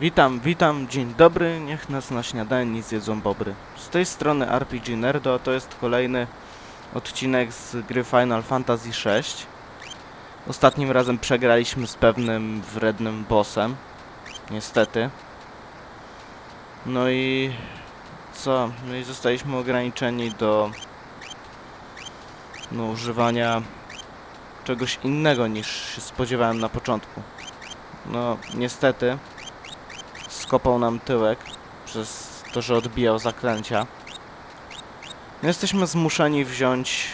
Witam, witam, dzień dobry, niech nas na śniadanie nic jedzą bobry. Z tej strony RPG Nerdo, to jest kolejny odcinek z gry Final Fantasy VI. Ostatnim razem przegraliśmy z pewnym wrednym bossem, niestety. No i co? No i zostaliśmy ograniczeni do no, używania czegoś innego niż się spodziewałem na początku. No, niestety skopał nam tyłek przez to, że odbijał zaklęcia. Jesteśmy zmuszeni wziąć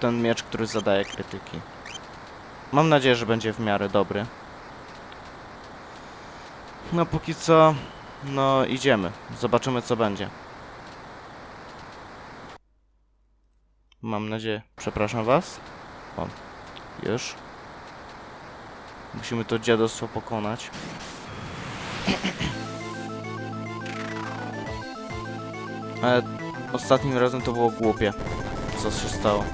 ten miecz, który zadaje krytyki. Mam nadzieję, że będzie w miarę dobry. No póki co, no idziemy. Zobaczymy co będzie. Mam nadzieję. Przepraszam was. O, już. Musimy to dziadostwo pokonać. Ale ostatnim razem to było głupie. Co się stało?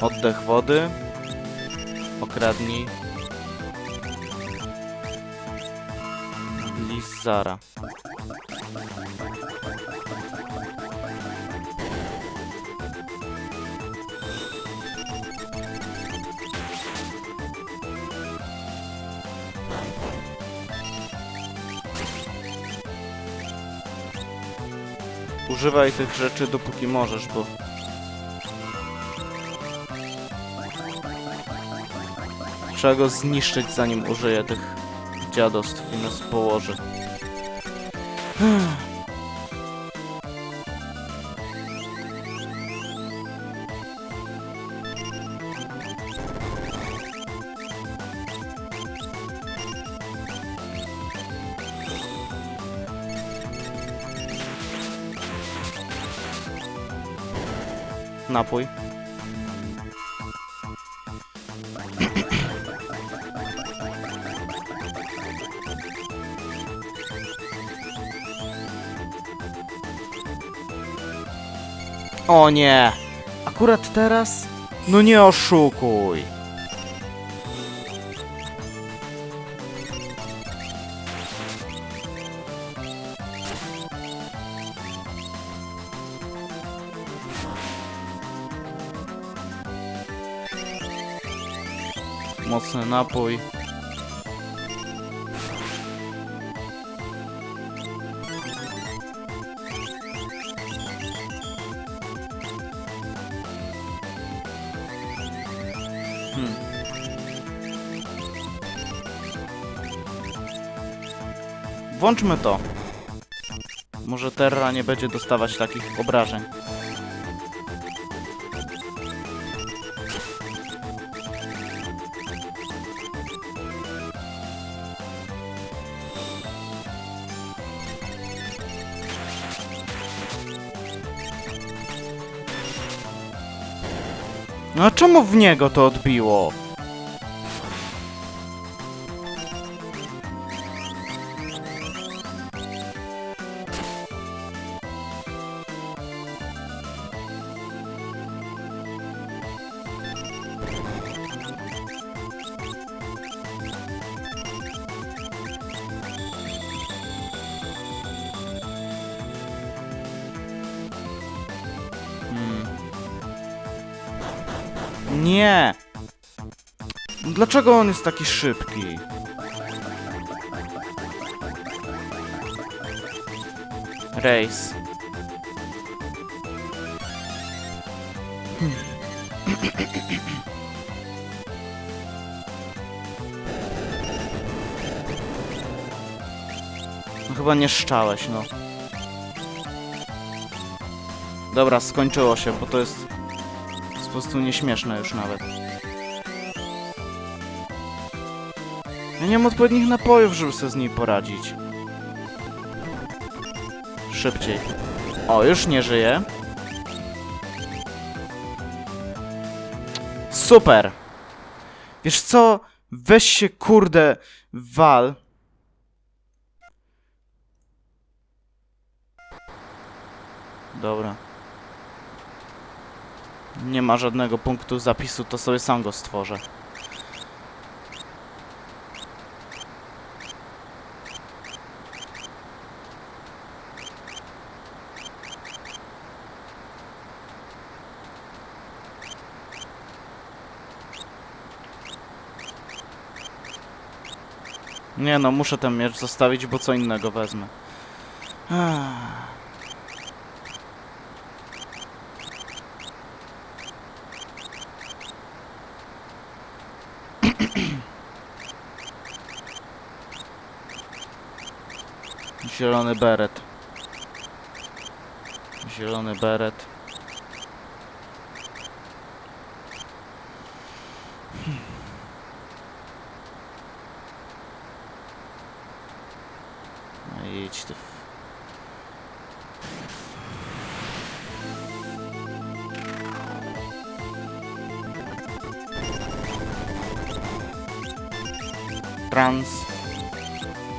Oddech wody. Okradnij. Lizara. Używaj tych rzeczy dopóki możesz, bo... Trzeba go zniszczyć zanim użyje tych dziadostw i nas położy. Napój. O nie! Akurat teraz? No nie oszukuj! Mocny napój. Hmm. Włączmy to. Może Terra nie będzie dostawać takich obrażeń. No a czemu w niego to odbiło? Dlaczego on jest taki szybki? Race. No chyba nie szczałeś, no. Dobra, skończyło się, bo to jest jest po prostu nieśmieszne już nawet. Nie mam odpowiednich napojów, żeby sobie z niej poradzić. Szybciej. O, już nie żyje. Super! Wiesz co? Weź się kurde wal. Dobra. Nie ma żadnego punktu zapisu, to sobie sam go stworzę. Nie no, muszę ten miecz zostawić, bo co innego wezmę. Zielony beret. Zielony beret.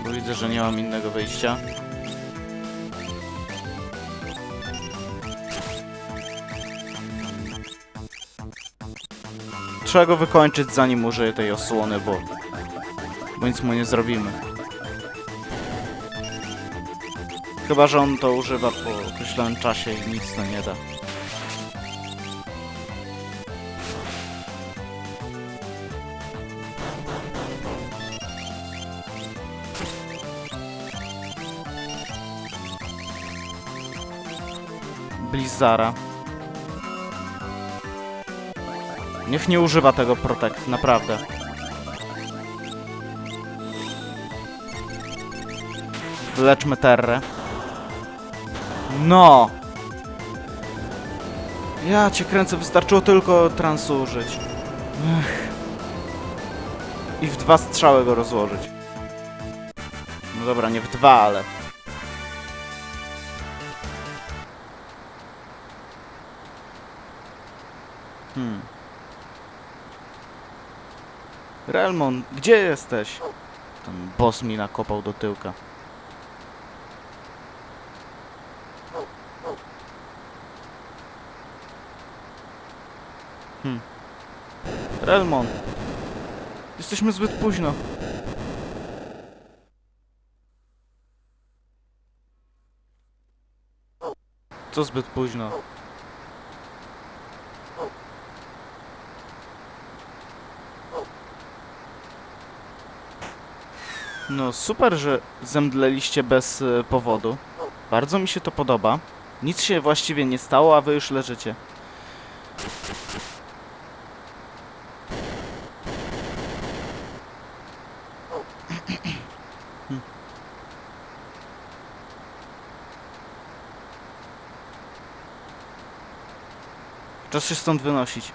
Bo widzę, że nie mam innego wyjścia. Trzeba go wykończyć zanim użyję tej osłony, bo... Bo nic mu nie zrobimy. Chyba, że on to używa po określonym czasie i nic to nie da. Blizzara. Niech nie używa tego Protect, naprawdę. Wyleczmy Terrę. No! Ja cię kręcę, wystarczyło tylko transu użyć. Ech. I w dwa strzały go rozłożyć. No dobra, nie w dwa, ale... Relmon, gdzie jesteś? Ten boss mi nakopał do tyłka. Hmm. Relmon. Jesteśmy zbyt późno. Co zbyt późno? No super, że zemdleliście bez e, powodu. Bardzo mi się to podoba. Nic się właściwie nie stało, a wy już leżycie. Czas się stąd wynosić.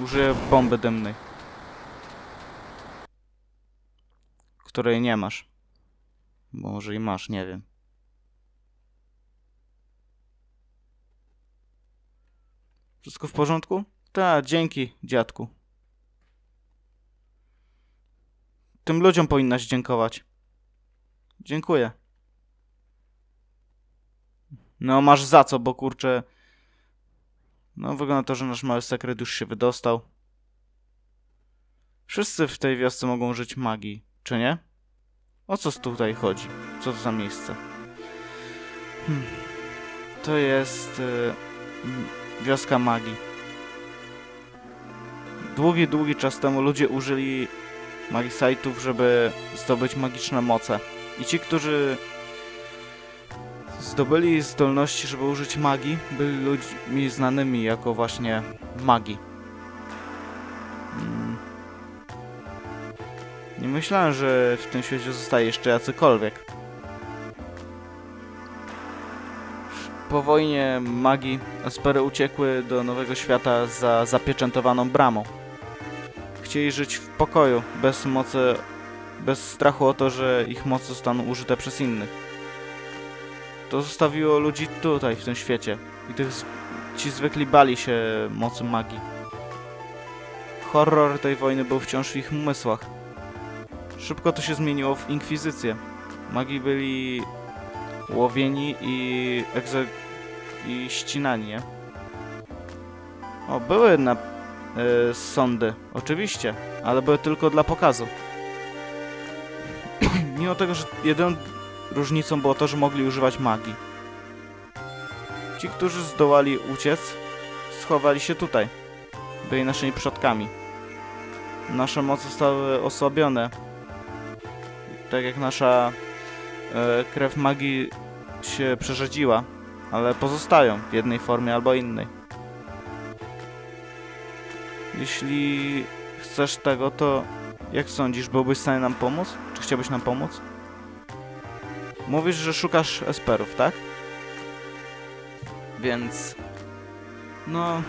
Użyję bomby dymnej. Której nie masz. Bo może i masz, nie wiem. Wszystko w porządku? Tak, dzięki, dziadku. Tym ludziom powinnaś dziękować. Dziękuję. No, masz za co, bo kurczę. No, wygląda to, że nasz mały sekret już się wydostał. Wszyscy w tej wiosce mogą użyć magii, czy nie? O co tutaj chodzi? Co to za miejsce? Hmm. To jest y, m, wioska magii. Długi, długi czas temu ludzie użyli magisajtów, żeby zdobyć magiczne moce. I ci, którzy zdobyli zdolności, żeby użyć magii, byli ludźmi znanymi jako właśnie magi. Nie myślałem, że w tym świecie zostaje jeszcze jacykolwiek. Po wojnie magii Espery uciekły do Nowego Świata za zapieczętowaną bramą. Chcieli żyć w pokoju, bez mocy, bez strachu o to, że ich moce zostaną użyte przez innych. To zostawiło ludzi tutaj, w tym świecie. I tych, ci zwykli bali się mocy magii. Horror tej wojny był wciąż w ich umysłach. Szybko to się zmieniło w inkwizycję. Magi byli łowieni i egze... i ścinani, nie? O, były na y, sądy, oczywiście, ale były tylko dla pokazu. Mimo tego, że jedyną różnicą było to, że mogli używać magii. Ci, którzy zdołali uciec, schowali się tutaj. Byli naszymi przodkami. Nasze moce zostały osłabione tak jak nasza e, krew magii się przerzedziła, ale pozostają w jednej formie albo innej. Jeśli chcesz tego, to jak sądzisz, byłbyś w stanie nam pomóc? Czy chciałbyś nam pomóc? Mówisz, że szukasz esperów, tak? Więc... No...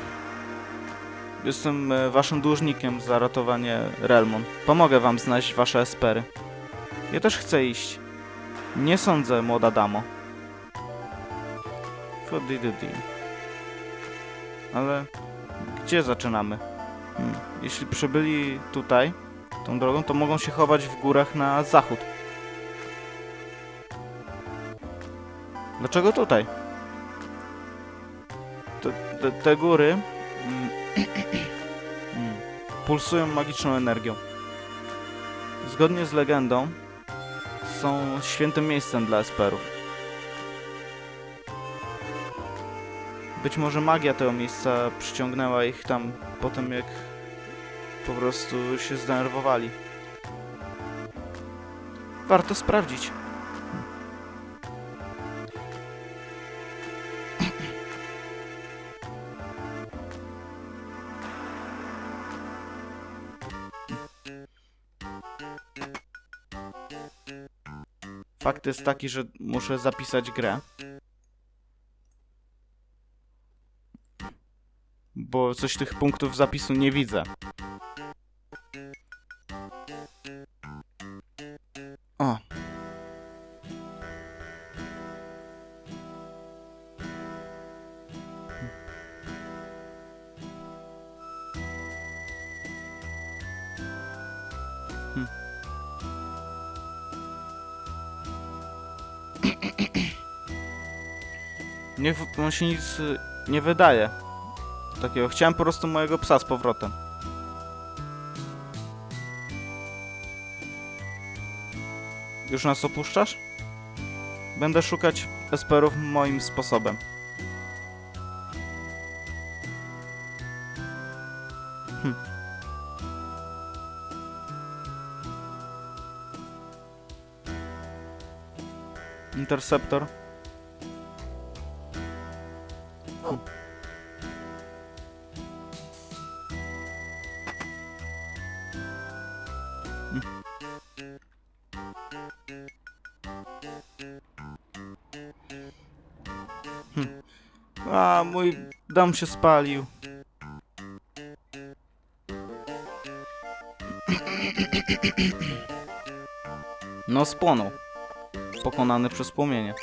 Jestem e, waszym dłużnikiem za ratowanie Relmon. Pomogę wam znaleźć wasze espery. Ja też chcę iść. Nie sądzę, młoda damo. Fuddy-duddy. Ale gdzie zaczynamy? Hmm. Jeśli przybyli tutaj, tą drogą, to mogą się chować w górach na zachód. Dlaczego tutaj? Te, te, te góry mm, mm, pulsują magiczną energią. Zgodnie z legendą są świętym miejscem dla esperów. Być może magia tego miejsca przyciągnęła ich tam po tym, jak po prostu się zdenerwowali. Warto sprawdzić. Fakt jest taki, że muszę zapisać grę. Bo coś tych punktów zapisu nie widzę. Nie, on się nic y, nie wydaje. Takiego. Chciałem po prostu mojego psa z powrotem. Już nas opuszczasz? Będę szukać esperów moim sposobem. Hm. Interceptor. Dom się spalił. No, spłonął. Pokonany przez płomienie.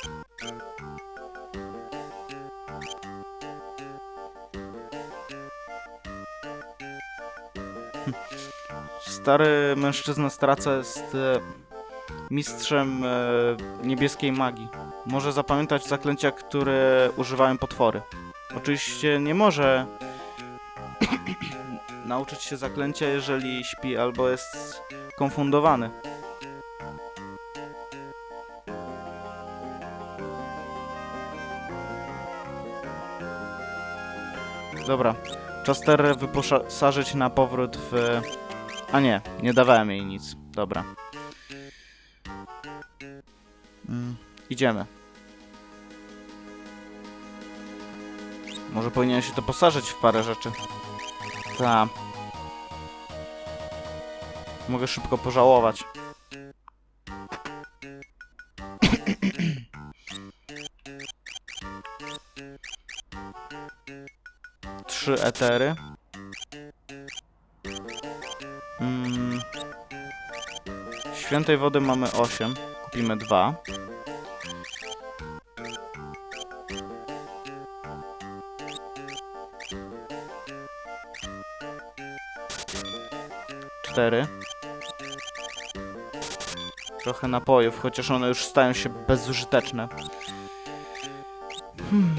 Stary mężczyzna straca jest e, mistrzem e, niebieskiej magii. Może zapamiętać zaklęcia, które używają potwory. Oczywiście nie może nauczyć się zaklęcia, jeżeli śpi albo jest konfundowany. Dobra, czas Terrę wyposażyć na powrót w... A nie, nie dawałem jej nic. Dobra. Mm, idziemy. Może powinien się doposażyć w parę rzeczy. Ta. Mogę szybko pożałować. Trzy etery. Mm. Świętej wody mamy 8. Kupimy dwa. Cztery. Trochę napojów, chociaż one już stają się bezużyteczne. Hmm.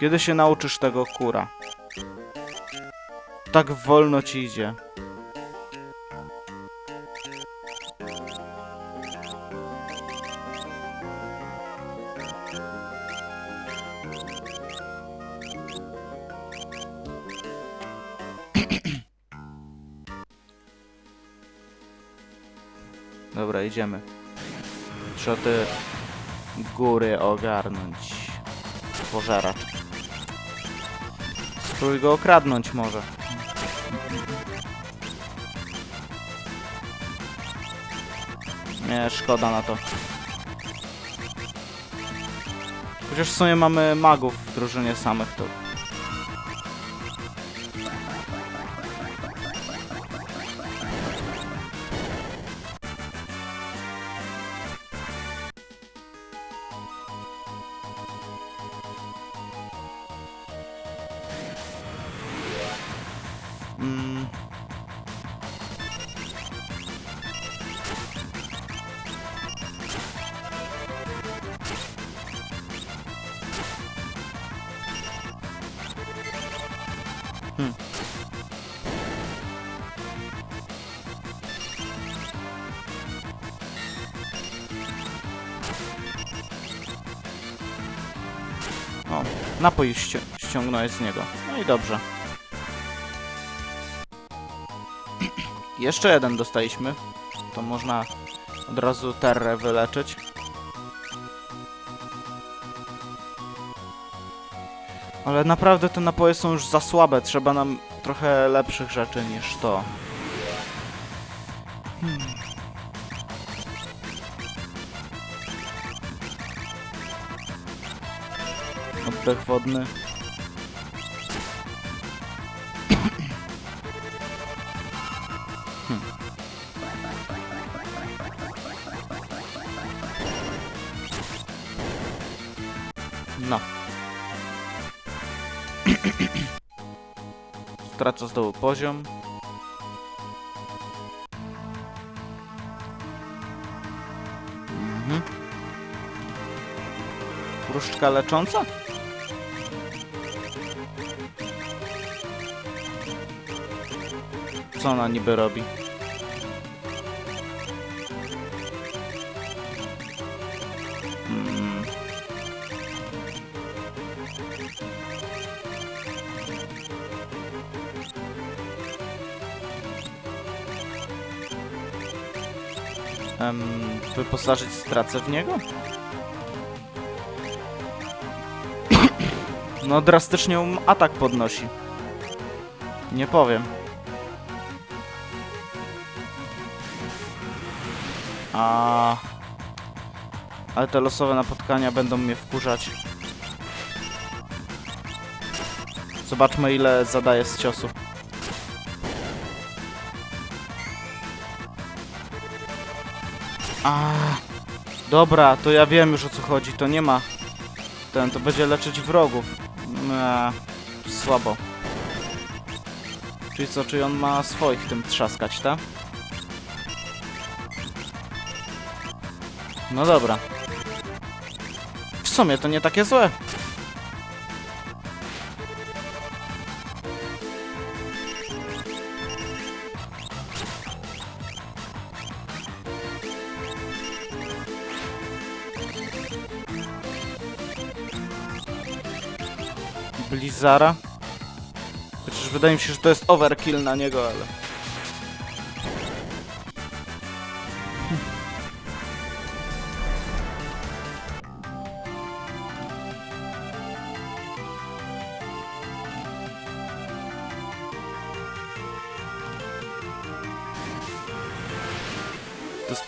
Kiedy się nauczysz tego kura? Tak wolno ci idzie. Dobra, idziemy. Trzeba te góry ogarnąć. Pożeracz. Spróbuj go okradnąć może. Nie, szkoda na to. Chociaż w sumie mamy magów w drużynie samych, to... napój ści ściągnąłeś z niego. No i dobrze. Jeszcze jeden dostaliśmy. To można od razu terrę wyleczyć. Ale naprawdę te napoje są już za słabe. Trzeba nam trochę lepszych rzeczy niż to. Hmm. Oddech wodny. No. Straca znowu poziom. Mhm. Różdżka lecząca? Co ona niby robi? Mm. Em, wyposażyć stracę w niego? No drastycznie um atak podnosi. Nie powiem. A... Ale te losowe napotkania będą mnie wkurzać. Zobaczmy ile zadaje z ciosu. A, dobra, to ja wiem już o co chodzi. To nie ma. Ten to będzie leczyć wrogów. Eee, słabo. Czyli co, czy on ma swoich tym trzaskać, tak? No dobra. W sumie to nie takie złe. Blizzara. Chociaż wydaje mi się, że to jest overkill na niego, ale...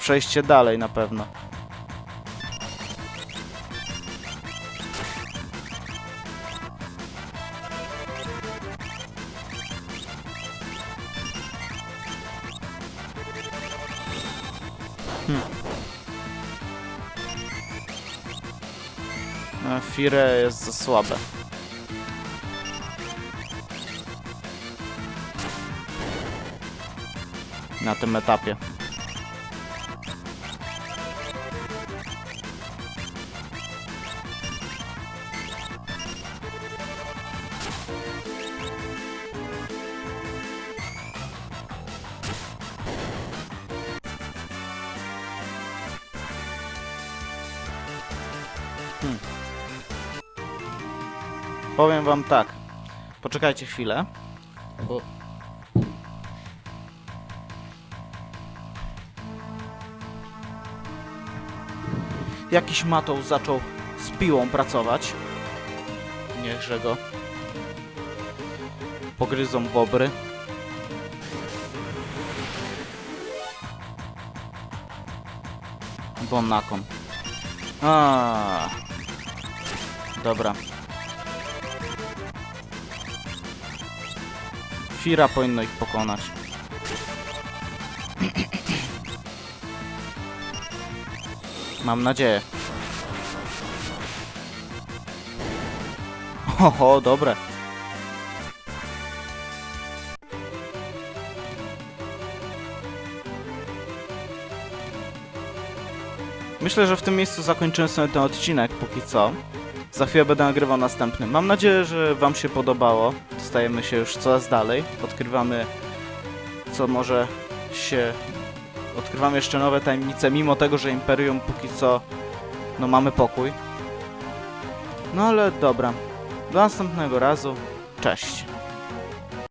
przejście dalej na pewno. A Fire jest za słabe. Na tym etapie. Powiem wam tak. Poczekajcie chwilę. Bo... Jakiś matoł zaczął z piłą pracować. Niechże go pogryzą bobry. Bonakon. A. Dobra. Fira powinno ich pokonać. Mam nadzieję. Oho, dobre. Myślę, że w tym miejscu zakończymy sobie ten odcinek póki co. Za chwilę będę nagrywał następny. Mam nadzieję, że Wam się podobało. Dostajemy się już coraz dalej. Odkrywamy, co może się. Odkrywamy jeszcze nowe tajemnice, mimo tego, że Imperium póki co. No, mamy pokój. No ale dobra. Do następnego razu. Cześć.